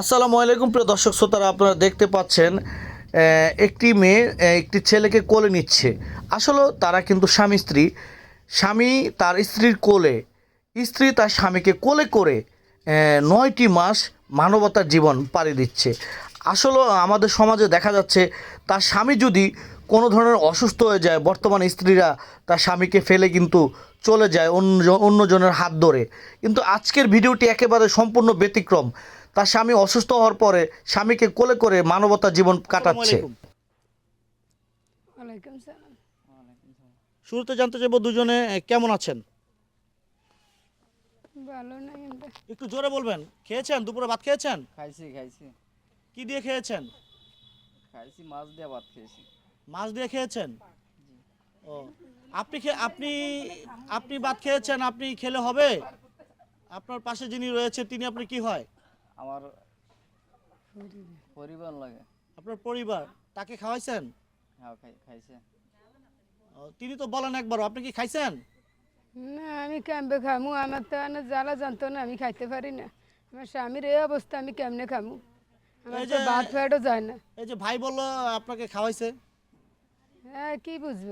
আসসালামু আলাইকুম, প্রিয় দর্শক শ্রোতারা, আপনারা দেখতে পাচ্ছেন একটি মেয়ে একটি ছেলেকে কোলে নিচ্ছে। আসলে তারা কিন্তু স্বামী, স্ত্রী। স্বামী তার স্ত্রীর কোলে, স্ত্রী তার স্বামীকে কোলে করে নয়টি মাস মানবতার জীবন পাড়ি দিচ্ছে। আসলে আমাদের সমাজে দেখা যাচ্ছে, তার স্বামী যদি কোনো ধরনের অসুস্থ হয়ে যায়, বর্তমান স্ত্রীরা তার স্বামীকে ফেলে কিন্তু চলে যায় অন্য অন্যজনের হাত ধরে। কিন্তু আজকের ভিডিওটি একেবারে সম্পূর্ণ ব্যতিক্রম। তার স্বামী অসুস্থ হওয়ার পরে স্বামীকে কোলে করে মানবতার জীবন কাটাচ্ছে। শুরুতে জানতে চাইব দুজনে কেমন আছেন? ভালো নাই আমরা। একটু জোরে বলবেন। খেয়েছেন? দুপুরে ভাত খেয়েছেন? খাইছি খাইছি। কি দিয়ে খেয়েছেন? খাইছি মাছ দিয়ে ভাত খেয়েছি। মাছ দিয়ে খেয়েছেন? ও আপনি আপনি আপনি ভাত খেয়েছেন আপনি খেলে হবে? আপনার পাশে যিনি রয়েছে তিনি আপনার কি হয়? আমার পরিবার। লাগে। আপনার পরিবার? তাকে খাওয়াইছেন? হ্যাঁ খাই খাইছে। ও, তিনি তো বলেন একবারও আপনি কি খাইছেন? না আমি কেমবে খামু? আমার তো না জ্বালা জানতো না আমি খাইতে পারি না। আমার স্বামীর এই অবস্থা আমি কেমনে খামু? আমার এই তো যে- ভাত ফ্যাটও যায় না। এই যে ভাই বলল আপনাকে খাওয়াইছে। হ্যাঁ কি বুঝব?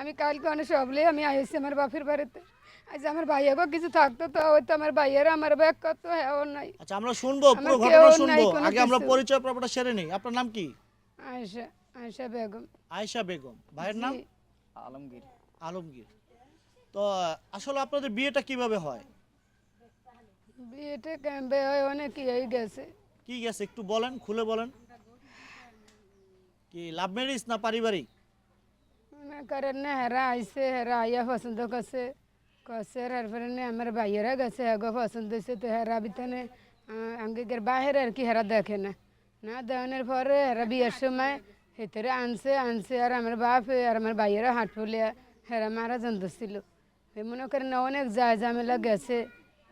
আমি কালকে অনেক সবলে আমি আইসি আমার বাপের বাড়িতে। আজ আমার ভাইয়াকে কিছু থাকতো তো হয়তো আমার ভাইয়েরা আমার ব্যাগ করতো হ্যাঁ ওর নাই। আচ্ছা আমরা শুনব পুরো ঘটনা শুনব। আগে আমরা পরিচয় পর্বটা সেরে নিই। আপনার নাম কি? আয়সা আয়সা বেগম। আয়েশা বেগম। ভাইয়ের নাম। আলমগীর। আলমগীর। তো আসলে আপনাদের বিয়েটা কীভাবে হয়? বিয়েটা কেমবে হয় অনেক ইয়ে গেছে। কি গেছে একটু বলেন খুলে বলেন। কি লাভ ম্যারেজ না পারিবারিক? মনে না হেরা আইসে হেরা আইয়া পছন্দ করছে করছে তারপরে আমার ভাইয়েরা গেছে এগো পছন্দ হয়েছে তো হেরা বিতানে আঙ্গিকের বাহিরে আর কি হেরা দেখে না না দেওয়ানোর পরে হেরা বিয়ের সময় ভিতরে আনছে আনছে আর আমার বাপ আর আমার ভাইয়েরা হাট ফুলিয়া হেরা মারা জানত ছিল এ মনে করেন না অনেক যায় ঝামেলা গেছে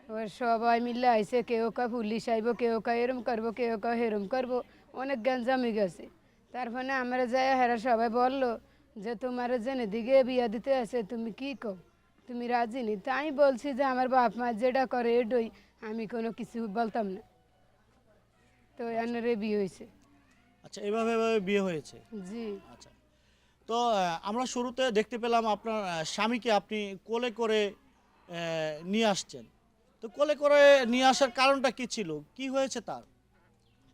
ওর সবাই মিলে আইসে কেউ কা পুলিশ আইব কেউ কা এরম করব কেউ কা হেরম করব অনেক গ্যাঞ্জামি গেছে তারপরে আমরা যাই হেরা সবাই বলল যে তোমার জেনে দিকে বিয়া দিতে আছে তুমি কি কো তুমি রাজি নি তাই বলছি যে আমার বাপ মা যেটা করে এডই আমি কোনো কিছু বলতাম না। তো এনারে বিয়ে হয়েছে। আচ্ছা এভাবে এভাবে বিয়ে হয়েছে? জি। আচ্ছা। তো আমরা শুরুতে দেখতে পেলাম আপনার স্বামীকে আপনি কোলে করে নিয়ে আসছেন। তো কোলে করে নিয়ে আসার কারণটা কি ছিল? কি হয়েছে তার?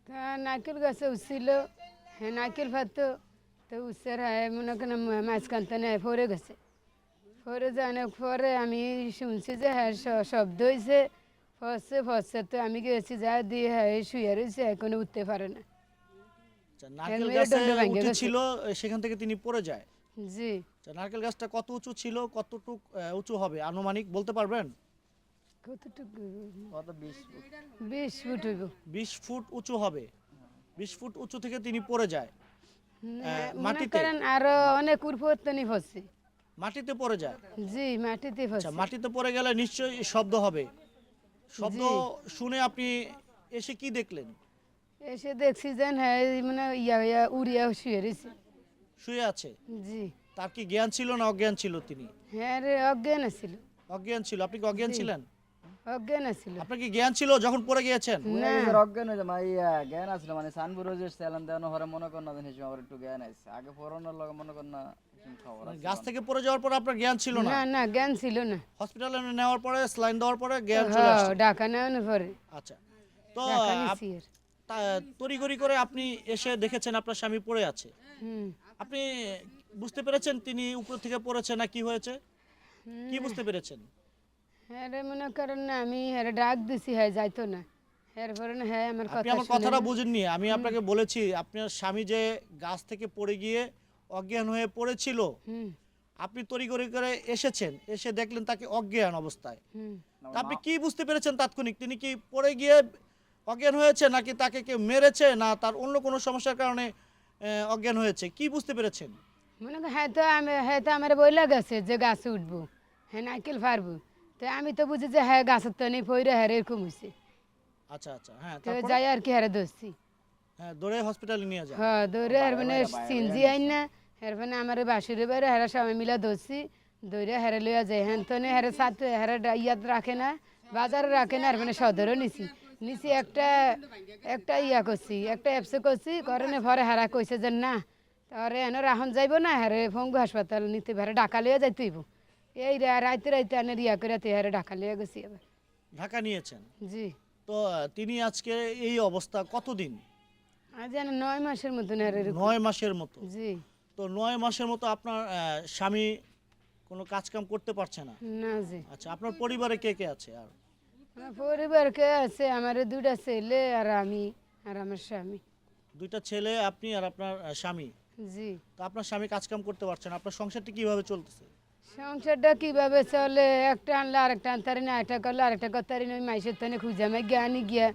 তা নারকেল গাছে উঠছিল হ্যাঁ নারকেল ফাতো তো উৎসের হ্যাঁ মনে করেন মাঝখানতে নেয় ফরে গেছে। ফরে জানার পরে আমি শুনছি যে হ্যাঁ শব্দ হয়েছে ফসছে ফসছে তো আমি গেছি যা দিয়ে হ্যাঁ শুয়ে রয়েছে এখনও উঠতে পারে না। আচ্ছা। ছিল সেখান থেকে তিনি পড়ে যায়। জি। আচ্ছা, নারকেল গাছটা কত উঁচু ছিল কতটুক উঁচু হবে? আনুমানিক বলতে পারবেন? কত বিশ ফুট উঁচু হবে। বিশ ফুট উঁচু থেকে তিনি পড়ে যায়। মাটিতে? আরও অনেক উর্পত্তনি ফসছে মাটিতে পড়ে যায়? জি মাটিতে আচ্ছা মাটিতে পড়ে গেলে নিশ্চয়ই শব্দ হবে। শব্দ শুনে আপনি এসে কি দেখলেন? এসে দেখছি যে হ্যাঁ মানে ইয়া ইয়া উড়িয়া শুয়ে রয়েছে। শুয়ে আছে? জি। তার কি জ্ঞান ছিল না অজ্ঞান ছিল তিনি? হ্যাঁ রে অজ্ঞান আছিল অজ্ঞান ছিল। আপনি কি অজ্ঞান ছিলেন? অজ্ঞান আছিল। আপনার কি জ্ঞান ছিল যখন পড়ে গিয়েছেন? না। অজ্ঞান হয়ে যায় মানে জ্ঞান মানে সানপুর যে স্যালান দেওয়ানো হরে মনে কর না হিসেবে আমার একটু জ্ঞান আছে। আগে পড়ানোর লগে মনে কর না কিছু খবর মানে আছে। গাছ থেকে পড়ে যাওয়ার পর আপনার জ্ঞান ছিল না? না না জ্ঞান ছিল না। হসপিটালে নেওয়ার পরে স্লাইন দেওয়ার পরে জ্ঞান চলে হ্যাঁ আসছে? পরে। আচ্ছা। তো করে আপনি এসে দেখেছেন আপনার স্বামী পড়ে আছে। আপনি বুঝতে পেরেছেন তিনি উপর থেকে পড়েছে না কি হয়েছে? কি বুঝতে পেরেছেন? হ্যাঁ রে মনে করেন না আমি হ্যাঁ ডাক দিছি হ্যাঁ যাইতো না। হ্যাঁ না হ্যাঁ আমার আপনি কথা আমার কথাটা বুঝেননি আমি আপনাকে বলেছি আপনার স্বামী যে গাছ থেকে পড়ে গিয়ে অজ্ঞান হয়ে পড়েছিল আপনি তড়িঘড়ি করে এসেছেন এসে দেখলেন তাকে অজ্ঞান অবস্থায়। আপনি কি বুঝতে পেরেছেন তাৎক্ষণিক? তিনি কি পড়ে গিয়ে অজ্ঞান হয়েছে নাকি তাকে কেউ মেরেছে না তার অন্য কোনো সমস্যার কারণে অজ্ঞান হয়েছে? কি বুঝতে পেরেছেন? মনে কর হ্যাঁ তো আমি হ্যাঁ তো আমার বইলা গেছে যে গাছে উঠবো হ্যাঁ নাইকেল পারব তো আমি তো বুঝি যে হ্যাঁ গাছের তো নেই পইরা হ্যাঁ এরকম হয়েছে আচ্ছা আচ্ছা হ্যাঁ তো তারপর? যাই আর কি হ্যাঁ ধরছি। হ্যাঁ দৌড়ে হসপিটালে নিয়ে যায় হ্যাঁ দৌড়ে আর মানে সিনজি আইন না এর মানে আমার বাসুরে বারে হেরা সবাই মিলা ধরছি। দৌড়ে হেরে লইয়া যায় হ্যাঁ তো হেরে সাথে হেরে ইয়াত রাখে না বাজারে রাখে না আর মানে সদরও নিছি। নিচে একটা একটা ইয়া করছি একটা অ্যাপসে করছি করনে ভরে হারা কইছে যে না তারে এনে রাহন যাইব না হারে ফঙ্গু হাসপাতাল নিতে ভারে ডাকা লিয়ে যাইতেইব এই রাইতে রাইতে এনে ইয়া করে তে হারে ডাকা লিয়ে গেছি এবার। ঢাকা নিয়েছেন? জি। তো তিনি আজকে এই অবস্থা কতদিন? যেন নয় মাসের মতন হারে এরকম। নয় মাসের মতো? জি। তো নয় মাসের মতো আপনার আহ, স্বামী কোনো কাজ কাম করতে পারছে না? না জি। আচ্ছা আপনার পরিবারে কে কে আছে আর? আমার পরিবার কে আছে? আমার দুইটা ছেলে আর আমি আর আমার স্বামী। দুইটা ছেলে আপনি আর আপনার আহ, স্বামী। জি। তো আপনার স্বামী কাজ কাম করতে পারছেন আপনার সংসারটি কীভাবে চলতেছে? সংসারটা কীভাবে চলে? একটা আনলে আরেকটা আনতারি না, একটা করলে আরেকটা করতারি না। ওই মাইসের তনে খুঁজে আমি গিয়ে আনি গিয়া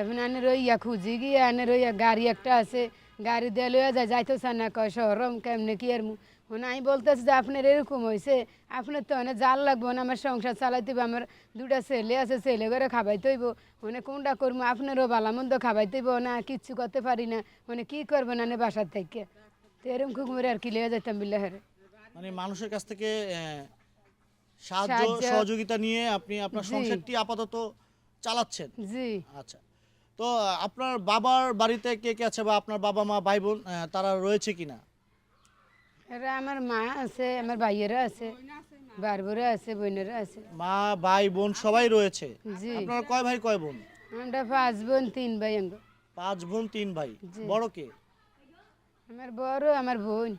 এখন আনে রইয়া, খুঁজি গিয়া আনে রইয়া। গাড়ি একটা আছে, গাড়ি দিয়ে লইয়া যায়, যাইতো না, কয় শহরম, কেমনে কি আর মানে আমি বলতেছি যে আপনার এরকম হয়েছে আপনার তো অনেক জাল লাগবো না আমার সংসার চালাইতে হইব, আমার দুটা ছেলে আছে, ছেলে করে খাবাইতে হইব। মানে কোনটা করব আপনারও ভালামন্দ খাবাইতে হইব, না, কিচ্ছু করতে পারি না। মানে কি করব না বাসার থেকে? তো এরকম খুব আর কি লিয়ে যাইতাম বিল্লাহারে মানে মানুষের কাছ থেকে সাহায্য সহযোগিতা নিয়ে আপনি আপনার সংসারটি আপাতত চালাচ্ছেন। জি। আচ্ছা। তো আপনার বাবার বাড়িতে কে কে আছে বা আপনার বাবা মা ভাই বোন তারা রয়েছে কিনা? এরা আমার মা আছে আমার ভাইয়েরা আছে বারবরা আছে বোনেরা আছে। মা ভাই বোন সবাই রয়েছে। জি। আপনার কয় ভাই কয় বোন? আমরা পাঁচ বোন তিন ভাই আঙ্গ পাঁচ বোন তিন ভাই। বড় কে? আমার বড় আমার বোন।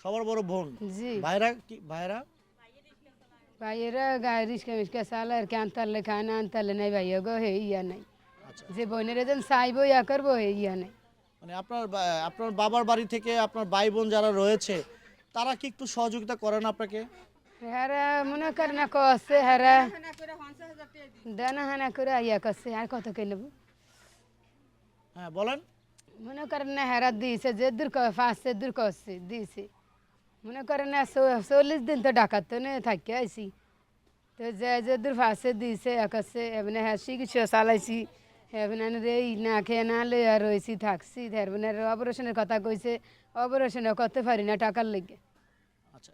সবার বড় বোন। জি। ভাইরা কি ভাইরা? ভাইয়েরা গায়ে রিস্কা মিস্কা চালা আর কি আনতারলে খায় না আনতারলে নাই ভাইয়া গো হে ইয়া নাই। আচ্ছা। যে বোনের যেন চাইব ইয়া করব হে ইয়া নাই। মানে আপনার আপনার বাবার বাড়ি থেকে আপনার ভাই বোন যারা রয়েছে তারা কি একটু সহযোগিতা করেন আপনাকে? হেরা মনে করে না কষে হেরা দানা হানা করে ইয়া করছে আর কত কে নেব? হ্যাঁ বলেন। মনে করেন না হেরা দিয়েছে যে দূর ফাঁসছে দূর করছে দিয়েছে মনে করেন না চল্লিশ দিন তো ডাকাত তো নে থাকি আইসি তো যে যে দূর ফাঁসে দিয়েছে একাছে এমনি হ্যাঁ চিকিৎসা চালাইছি এমনি এই না খেয়ে না লে আর রয়েছি থাকছি এমনি অপারেশনের কথা কইছে অপারেশনে করতে পারি না টাকার লেগে আচ্ছা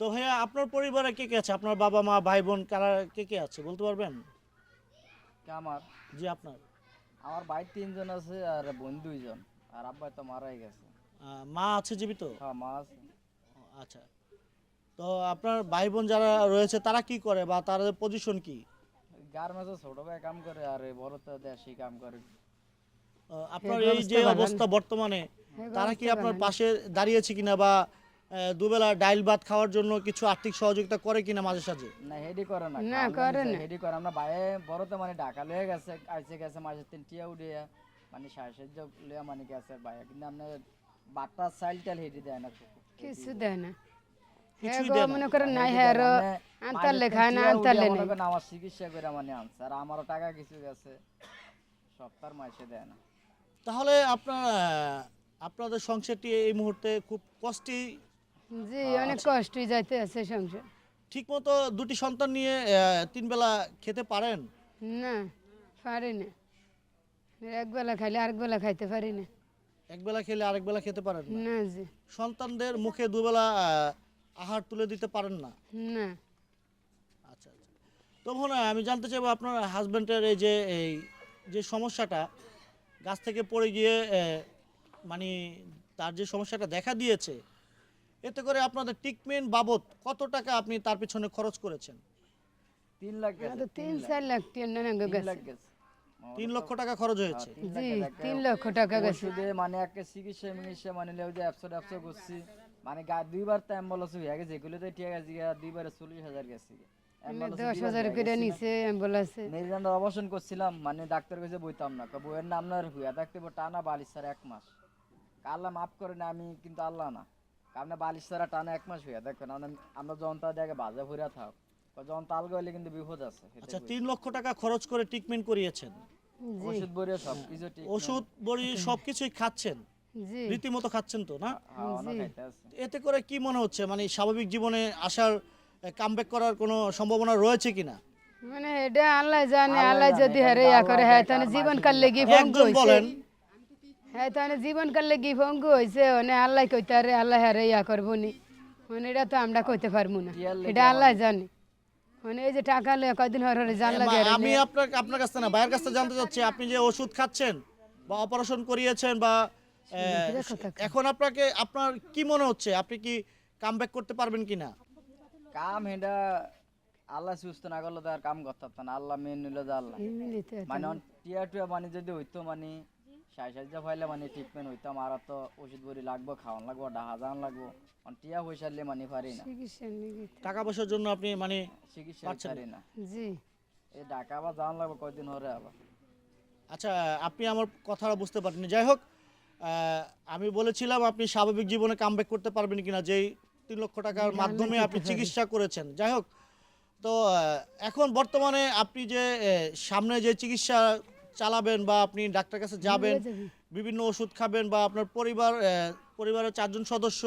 তো ভাইয়া আপনার পরিবারে কে কে আছে আপনার বাবা মা ভাই বোন কারা কে কে আছে বলতে পারবেন কে আমার জি আপনার আমার ভাই তিনজন আছে আর বোন দুইজন আর আব্বা তো মারাই গেছে মা আছে জীবিত হ্যাঁ মা আছে আচ্ছা। তো আপনার ভাই বোন যারা রয়েছে তারা কি করে বা তাদের পজিশন কি? গার্মেন্টসে ছোট ভাই কাম করে আর বড় তো দেশি কাম করে। আপনার এই যে অবস্থা বর্তমানে তারা কি আপনার পাশে দাঁড়িয়েছে কিনা বা দুবেলা ডাইল ভাত খাওয়ার জন্য কিছু আর্থিক সহযোগিতা করে কিনা মাঝে সাঝে? না হেডি করে না না, করে না। হেডি করে। আমরা বাইরে বড় তো মানে ঢাকা লয়ে গেছে আইসে গেছে মাসে তিন টিয়া উড়িয়া মানে সাহায্য লইয়া মানে গেছে বাইরে কিন্তু আপনার বাট্টা চাইল টাইল হেডি দেয় না কিছু দেয় না। হ্যাঁ কিছুই গো দেয় না। মনে করেন নাই হ্যাঁ মানে না মনে আমার চিকিৎসা করে মানে আনছে। আর আমারও টাকা কিছু গেছে। মাসে দেয় না। তাহলে আপনার আপনাদের সংসারটি এই মুহূর্তে খুব কষ্টে জি অনেক কষ্টই যাইতে আছে সংসার। ঠিকমতো দুটি সন্তান নিয়ে তিন বেলা খেতে পারেন? না পারি না। একবেলা খাইলে আরেক বেলা খাইতে পারি না। এক বেলা খেলে আরেক বেলা খেতে পারেন না। না জি। সন্তানদের মুখে দুবেলা আহার তুলে দিতে পারেন না। না। আচ্ছা আচ্ছা। তখন আমি জানতে চাইব আপনার হাজব্যান্ডের এই যে এই যে সমস্যাটা গাছ থেকে পড়ে গিয়ে মানে তার যে সমস্যাটা দেখা দিয়েছে এতে করে আপনাদের ট্রিটমেন্ট বাবদ কত টাকা আপনি তার পিছনে খরচ করেছেন? তিন লাখ তিন চার লাখ তিন লাখ গেছে। তিন লক্ষ টাকা খরচ হয়েছে। জি তিন লক্ষ টাকা গেছে। মানে একটা চিকিৎসা মানে লেও যে একশো একশো করছি মানে গা দুইবার তো অ্যাম্বুলেন্স হয়ে গেছে এগুলো তো ঠিক আছে দুইবারে চল্লিশ হাজার গেছে। দশ হাজার করে নিছে অ্যাম্বুলেন্সে মেরুদণ্ড অপারেশন করছিলাম মানে ডাক্তার কাছে বইতাম না বইয়ের নাম আপনার হুয়া থাকতে টানা বালিশ ছাড়া এক মাস। আল্লাহ মাফ করে না আমি কিন্তু আল্লাহ না। আপনি বালিশ ছাড়া টানা এক মাস হইয়া দেখবেন আমরা- আমরা যন্ত্র দেখে বাজে ভরিয়া থাক। কয়, যন্ত্র আলগা হইলে কিন্তু বিপদ আছে আচ্ছা তিন লক্ষ টাকা খরচ করে ট্রিটমেন্ট করিয়েছেন? ওষুধ সব কিছু ওষুধ বড়ি সব কিছুই খাচ্ছেন? রীতিমতো খাচ্ছেন তো না? হ্যাঁ এতে করে কি মনে হচ্ছে? মানে স্বাভাবিক জীবনে আসার কামব্যাক করার কোনো সম্ভাবনা রয়েছে কিনা? মানে এটা আল্লাহ জানে আল্লাহ যদি হারে ইয়া করে হ্যাঁ তাহলে জীবন কাল লেগে ভঙ্গ একজন বলেন। হয়েছে হ্যাঁ তাহলে জীবন কাল লেগে ভঙ্গ হয়েছে মানে আল্লাহ কইতে আরে আল্লাহ হারে ইয়া করব নি। মানে এটা তো আমরা কইতে পারব না। এটা আল্লাহ জানে। মানে এই যে টাকা লে কয়দিন হরে হরে জানলা মা, আমি আপনার আপনার কাছ না ভাইয়ের কাছ জানতে চাচ্ছি আপনি যে ওষুধ খাচ্ছেন বা অপারেশন করিয়েছেন বা এখন আপনাকে আপনার কি মনে হচ্ছে? আপনি কি কাম করতে পারবেন কিনা কাম হেডা আল্লাহ সুস্থ না করলে তো আর কাম করতে পারতাম না। আল্লাহ মেন নিল আল্লাহ। মানে টিয়া টুয়া মানে যদি হইতো মানে সাই সাইজা ফাইলে মানে ট্রিটমেন্ট হইতাম আর তো ওষুধ বড়ি লাগবো খাওয়ান লাগবো ডাহা যান লাগবো। অন টিয়া পয়সালে মানে পারি না। টাকা পয়সার জন্য আপনি মানে চিকিৎসা পারি না? জি। এই ঢাকা আবার যান লাগবো কয়দিন হরে আবার। আচ্ছা আপনি আমার কথাটা বুঝতে পারেননি। যাই হোক আমি বলেছিলাম আপনি স্বাভাবিক জীবনে কাম করতে পারবেন কিনা যেই তিন লক্ষ টাকার মাধ্যমে আপনি চিকিৎসা করেছেন। যাই হোক তো এখন বর্তমানে আপনি যে সামনে যে চিকিৎসা চালাবেন বা আপনি ডাক্তার কাছে যাবেন বিভিন্ন ওষুধ খাবেন বা আপনার পরিবার পরিবারের চারজন সদস্য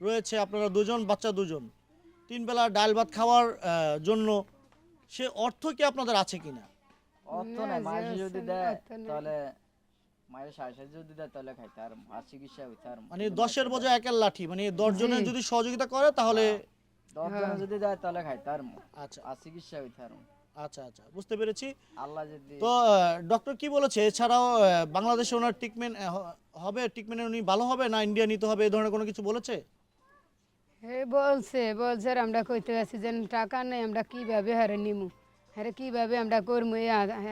রয়েছে আপনারা দুজন বাচ্চা দুজন। তিন বেলা ডাল ভাত খাওয়ার জন্য সে অর্থ কি আপনাদের আছে কিনা? অর্থ না, নাই মায়ের যদি দেয় তাহলে মায়ের সাইজ যদি দেয় তাহলে খাইতে আর আর চিকিৎসা হইতে আর মানে দশের বোঝা একের লাঠি মানে দশ জনের যদি সহযোগিতা করে তাহলে দশ জন যদি দেয় তাহলে খাইতে আর আচ্ছা। আর চিকিৎসা হইতে আর আচ্ছা আচ্ছা বুঝতে পেরেছি। আল্লাহ যদি তো ডক্টর কি বলেছে? এছাড়াও বাংলাদেশে ওনার ট্রিটমেন্ট হবে? ট্রিটমেন্টে উনি ভালো হবে না ইন্ডিয়া নিতে হবে? এই ধরনের কোনো কিছু বলেছে? হে বলছে বলছে আর আমরা কইতে আছি যে টাকা নেই আমরা কীভাবে হারে নিমু? হারে কীভাবে আমরা করব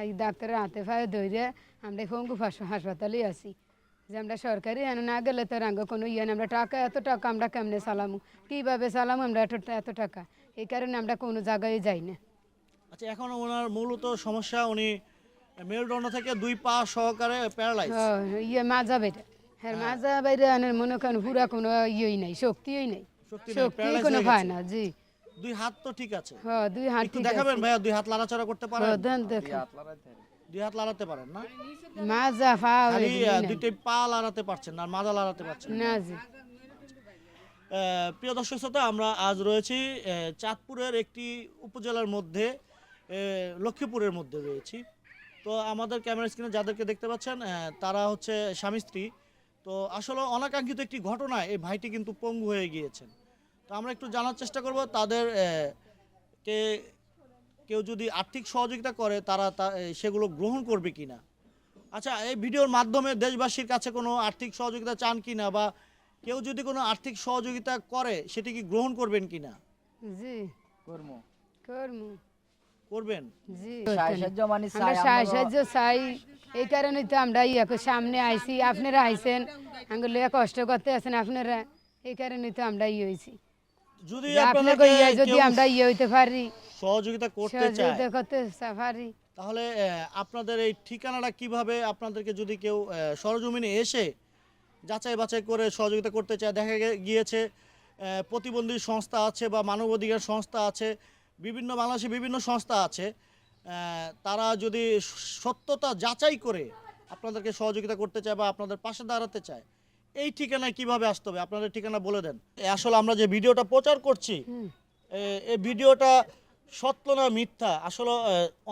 এই ডাক্তারের হাতে ফায়ে ধরে আমরা ফঙ্গু হাসপাতালে আছি। যে আমরা সরকারি এনে না গেলে তো রাঙ্গ কোনো ইয়ে নেই। আমরা টাকা এত টাকা আমরা কেমনে চালামু? কীভাবে চালামু আমরা এত এত টাকা? এই কারণে আমরা কোনো জায়গায় যাই না। আচ্ছা এখন ওনার মূলত সমস্যা উনি মেরুদণ্ড থেকে দুই পা সহকারে প্যারালাইজ ইয়ে মাজা বেটা হ্যাঁ মাজা বাইরে আনের মনে করেন পুরা কোনো ইয়েই নাই শক্তিই নাই। শক্তি কোনো হয়ে পায় না জি। দুই হাত তো ঠিক আছে। হ দুই হাত একটু ঠিক দেখাবেন ভাইয়া দুই হাত লাড়াচাড়া করতে পারেন? দেন দেখ আতলারাই দুই হাত লাড়াতে পারেন না? মাজা ফা খালি দুইটাই পা লাড়াতে পারছেন না আর মাজা লাড়াতে পারছেন না। জি। আহ, প্রিয় দর্শক শ্রোতা আমরা আজ রয়েছি আহ, চাঁদপুরের একটি উপজেলার মধ্যে লক্ষ্মীপুরের মধ্যে রয়েছি। তো আমাদের ক্যামেরা স্ক্রিনে যাদেরকে দেখতে পাচ্ছেন তারা হচ্ছে স্বামী স্ত্রী। তো আসলে অনাকাঙ্ক্ষিত একটি ঘটনায় এই ভাইটি কিন্তু পঙ্গু হয়ে গিয়েছেন। তো আমরা একটু জানার চেষ্টা করব তাদের কে কেউ যদি আর্থিক সহযোগিতা করে তারা তা- সেগুলো গ্রহণ করবে কিনা? আচ্ছা এই ভিডিওর মাধ্যমে দেশবাসীর কাছে কোনো আর্থিক সহযোগিতা চান কিনা বা কেউ যদি কোনো আর্থিক সহযোগিতা করে সেটি কি গ্রহণ করবেন কিনা? জি। কর্ম। করমু। করবেন? সাহায্য মানে চাই। এই কারণে তো আমরা ইয়াকে সামনে আইছি। আপনারা আইছেন আঙ্গুল লিয়া কষ্ট করতে আছেন আপনারা। এই কারণে তো আমরা ইয়ে হয়েছি যদি আপনাদেরকে ইয়ে যদি আমরা ইয়ে হইতে পারি সহযোগিতা করতে চায় সহযোগিতা করতে পারি। তাহলে আপনাদের এই ঠিকানাটা কীভাবে আপনাদেরকে যদি কেউ সরজমিনে এসে যাচাই বাছাই করে সহযোগিতা করতে চায় দেখা গিয়েছে আহ, প্রতিবন্ধী সংস্থা আছে বা মানবাধিকার সংস্থা আছে বিভিন্ন বাংলাদেশে বিভিন্ন সংস্থা আছে তারা যদি সত্যতা যাচাই করে আপনাদেরকে সহযোগিতা করতে চায় বা আপনাদের পাশে দাঁড়াতে চায় এই ঠিকানায় কীভাবে আসতে হবে? আপনাদের ঠিকানা বলে দেন। আসলে আমরা যে ভিডিওটা প্রচার করছি এই ভিডিওটা সত্য না মিথ্যা? আসলে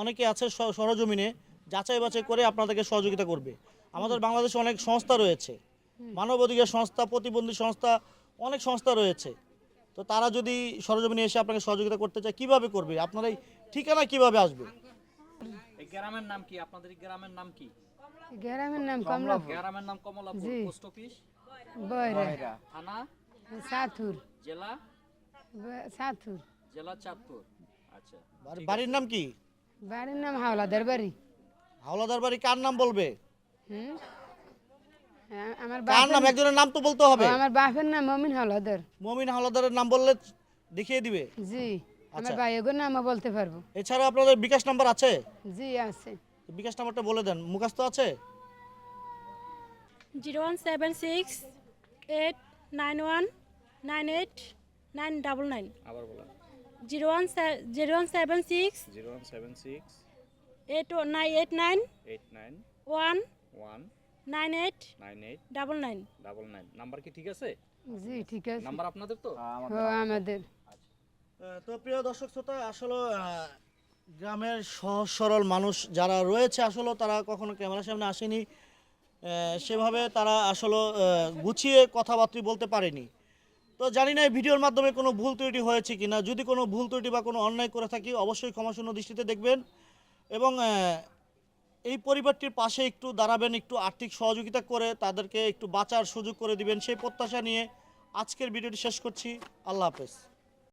অনেকে আছে সরজমিনে যাচাই বাছাই করে আপনাদেরকে সহযোগিতা করবে। আমাদের বাংলাদেশে অনেক সংস্থা রয়েছে। মানবাধিকার সংস্থা প্রতিবন্ধী সংস্থা অনেক সংস্থা রয়েছে। তো তারা যদি সরজমিনে এসে আপনাকে সহযোগিতা করতে চায় কীভাবে করবে? আপনার এই ঠিকানা কীভাবে আসবে? এই গ্রামের নাম কি? আপনাদের গ্রামের নাম কি? গ্রামের নাম কমলা গ্রামের নাম কমলাপুর পোস্ট অফিস বয়রা। থানা? সাথুর। জেলা? সাথুর। জেলা চাঁদপুর। আচ্ছা বাড়ির নাম কি? বাড়ির নাম হাওলাদার বাড়ি। হাওলাদার বাড়ি কার নাম বলবে? হুম? আমার কার নাম? একজনের নাম তো বলতে হবে। আমার বাপের নাম মমিন হাওলাদার মমিন হাওলাদারের নাম বললে দেখিয়ে দিবে। জি আমার আচ্ছা। ভাইয়ের নামও বলতে পারব। এছাড়া আপনাদের বিকাশ নাম্বার আছে? জি আছে। বিকাশ নাম্বারটা বলে দেন। মুখাস্ত আছে? Zero one seven six eight nine one nine eight nine double nine. আবার বলা zero one zero one seven six zero one seven six eight nine eight nine eight nine one one nine eight nine eight double nine. Double nine. Number কি ঠিক আছে? জি ঠিক আছে। Number আপনাদের তো? আমাদের। তো প্রিয় দর্শক শ্রোতা আসলে গ্রামের সহজ সরল মানুষ যারা রয়েছে আসলে তারা কখনো ক্যামেরার সামনে আসেনি। সেভাবে তারা আসলে গুছিয়ে কথাবার্তা বলতে পারেনি। তো জানি না এই ভিডিওর মাধ্যমে কোনো ভুল ত্রুটি হয়েছে কিনা। যদি কোনো ভুল ত্রুটি বা কোনো অন্যায় করে থাকি অবশ্যই ক্ষমাশূন্য দৃষ্টিতে দেখবেন। এবং এই পরিবারটির পাশে একটু দাঁড়াবেন, একটু আর্থিক সহযোগিতা করে তাদেরকে একটু বাঁচার সুযোগ করে দিবেন, সেই প্রত্যাশা নিয়ে আজকের ভিডিওটি শেষ করছি। আল্লাহ হাফেজ।